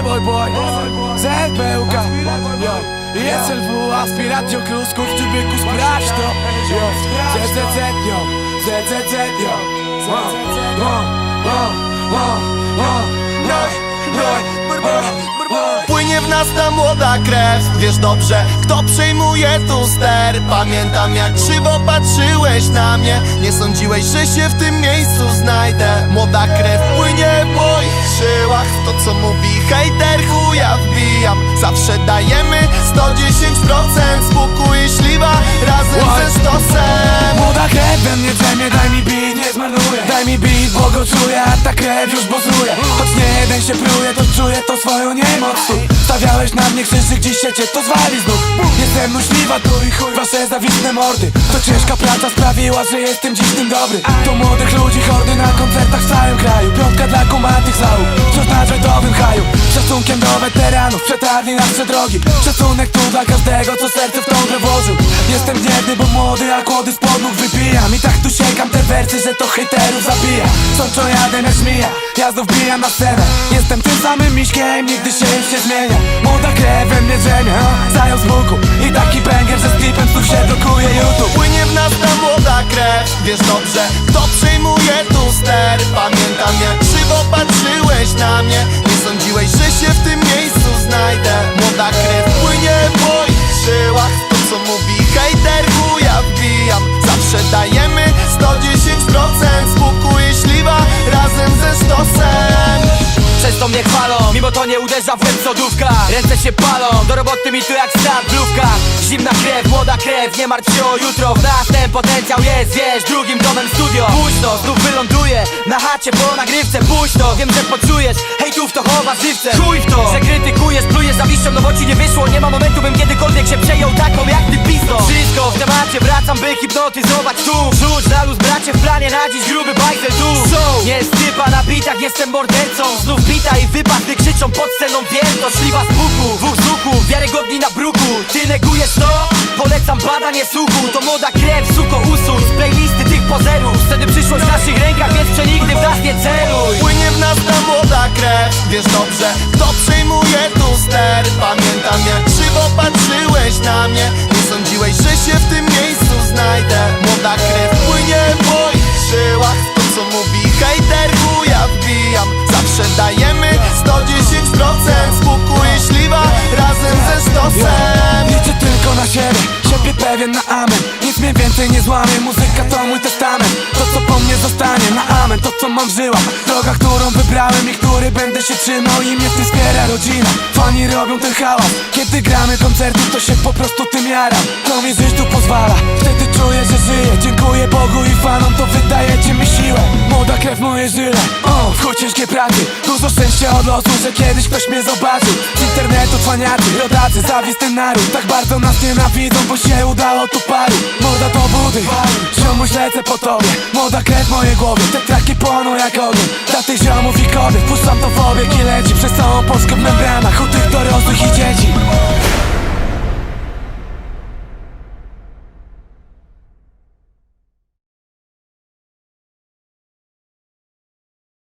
ZPUK Yo. I SLW, Aspiratio Cruz Kurczę byku, sprawdź to. Yo. ZZZ, yo. ZZZ, yo. Płynie w nas ta młoda krew. Wiesz dobrze, kto przejmuje tu ster? Pamiętam jak krzywo patrzyłeś na mnie. Nie sądziłeś, że się w tym miejscu znajdę. Młoda krew płynie w moich żyłach W to co mówi hejter chuja wbijam. Zawsze dajemy 110% Spokój i śliwa razem ze stosem. Młoda krew we mnie drzemie, daj mi beat, nie zmarnuję. Daj mi beat, bo go czuję, a ta krew już bozuje Choć nie jeden się pruje, to czuję to swoją niemoc. Stawiałeś na mnie krzyżyk, dziś się cię to zwali znów Jestem myśliwa tu i chuj wasze zawisne mordy. To ciężka praca sprawiła, że jestem dziś tym dobry. To młodych ludzi hordy na koncertach w całym kraju. Piątka dla kumatych przetarli nasze drogi. Szacunek tu dla każdego, co serce w tą grę włożył. Jestem gniewny, bo młody, a kłody spod nóg wypijam I tak tu siekam te wersy, że to hejterów zabija. Sączą jadem jak żmija, ja znów bijam na scenę. Jestem tym samym miśkiem, nigdy się już nie zmienia. Młoda krew we mnie drzemie, zajął z łuku. I taki banger, że z klipem znów się blokuje YouTube. Płynie w nas ta młoda krew. Wiesz dobrze, kto przejmuje tu ster? Pamiętam jak krzywo patrzyłeś na mnie nie uderza w łeb sodówka. Ręce się palą, do roboty mi tu jak stan w blówkach Zimna krew, młoda krew, nie martw się o jutro. W nas ten potencjał jest, wiesz, drugim domem studio. Późno, znów wyląduję na chacie po nagrywce. Późno, wiem, że poczujesz, hejtów to chowa żywcem. Chuj w to, że krytykujesz, plujesz zawiścią, no bo ci nie wyszło. Nie ma momentu, bym kiedykolwiek się przejął taką jak ty pisto. Wszystko w temacie, wracam by hipnotyzować tu. Rzuć na luz, bracie, w planie na dziś gruby bajzel tu. Show, nie stypa na bitach, jestem mordercą. Znów bita i wypad, gdy krzyczą pod sceną Wiem, to szliwa z puku, dwóch Wiarygodni na bruku, ty negujesz to? Polecam badanie słuchu, to młoda pewien na amen. Nic mnie więcej nie złamie, muzyka to mój testament. To co po mnie zostanie na amen, to co mam w żyłach. Droga, którą wybrałem i który będę się trzymał I mnie w tym wspiera rodzina, fani robią ten hałas. Kiedy gramy koncerty, to się po prostu tym jaram. To mi tu pozwala, wtedy czuję, że żyję. Dziękuję Bogu i fanom, to Młoda krew moje żyle. O, wchód ciężkie pracy. Dużo szczęścia od losu, że kiedyś ktoś mnie zobaczył. Z internetu cwaniacy, rodacy, zawieść ten naród Tak bardzo nas nie nienawidzą, bo się udało tu paru. Morda do budy, ziomuś lecę po tobie. Młoda krew moje głowy, te traki płoną jak ogień. Dla tych ziomów i kobiet, puszczam to w obieg i leci Przez całą Polskę w membranach, u tych dorosłych i dzieci.